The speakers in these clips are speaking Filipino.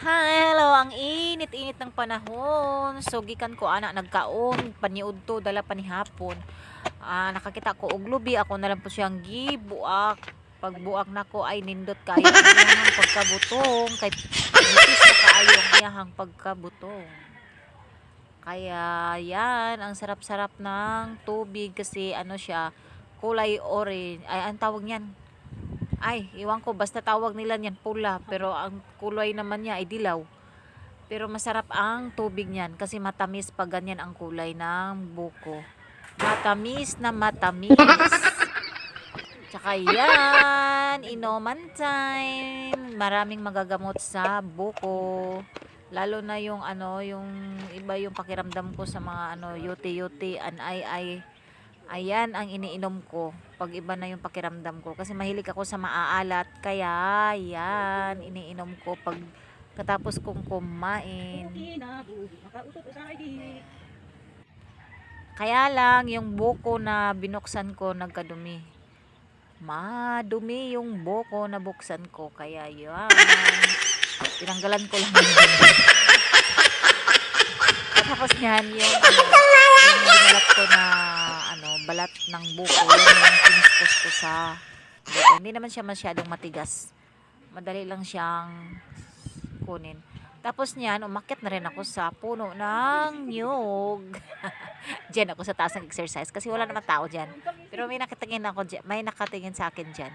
Hi, hello. Ang init-init ng panahon. So, gikan ko ana nagkaon, paniud to, dala pa ni hapon. Ah, nakakita ko og lubi, ako na lang po siyang gibuak. Pagbuak na ko ay nindot kayo ang pagkabutong. Kay nipis na kaayo ang pagkabutong. Kaya yan, ang sarap-sarap ng tubig kasi ano siya, kulay orange. Ay, ang tawag niyan, ay, iwan ko, basta tawag nila niyan pula, pero ang kulay naman niya ay dilaw. Pero masarap ang tubig niyan kasi matamis pag ganyan ang kulay ng buko. Matamis na matamis. Tsaka yan, inuman time. Maraming magagamot sa buko. Lalo na yung ano, yung iba yung pakiramdam ko sa mga ano, yuti-yuti, an ay ay Ayan ang iniinom ko pag iba na yung pakiramdam ko. Kasi mahilig ako sa maaalat. Kaya, yan, iniinom ko pag katapos kong kumain. Kaya lang, yung buko na binuksan ko nagkadumi. Madumi yung buko na buksan ko. Kaya yan. Tinanggalan ko lang yung Tapos niyan, yung, yung binalat ko na balat ng buko, yun yung kiniskos ko sa buko. Hindi naman siya masyadong matigas. Madali lang siyang kunin. Tapos niyan, umakyat na rin ako sa puno ng nyug. diyan ako sa taas ng exercise kasi wala naman tao diyan. Pero may nakatingin ako diyan, may nakatingin sa akin diyan.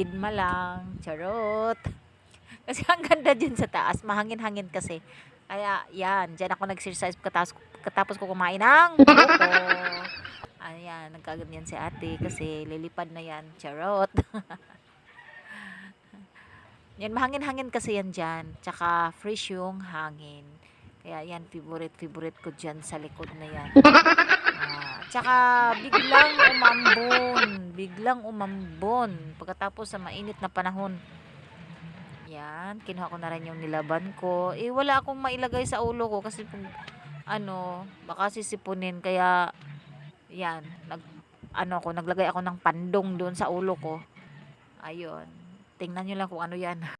Didma lang, charot. Kasi ang ganda diyan sa taas, mahangin-hangin kasi. Kaya yan, diyan ako nag-exercise katapos, katapos ko kumain ng buko. Nagkaganyan si ate kasi lilipad na yan. Charot. yan, mahangin-hangin kasi yan dyan. Tsaka fresh yung hangin. Kaya yan, favorite, favorite ko dyan sa likod na yan. Ah, tsaka biglang umambon. Biglang umambon. Pagkatapos sa mainit na panahon. Yan, kinuha ko na rin yung nilaban ko. Eh, wala akong mailagay sa ulo ko kasi kung ano, baka sisipunin. Kaya, yan, nag, ano ko, naglagay ako ng pandong doon sa ulo ko. Ayun. Tingnan nyo lang kung ano yan.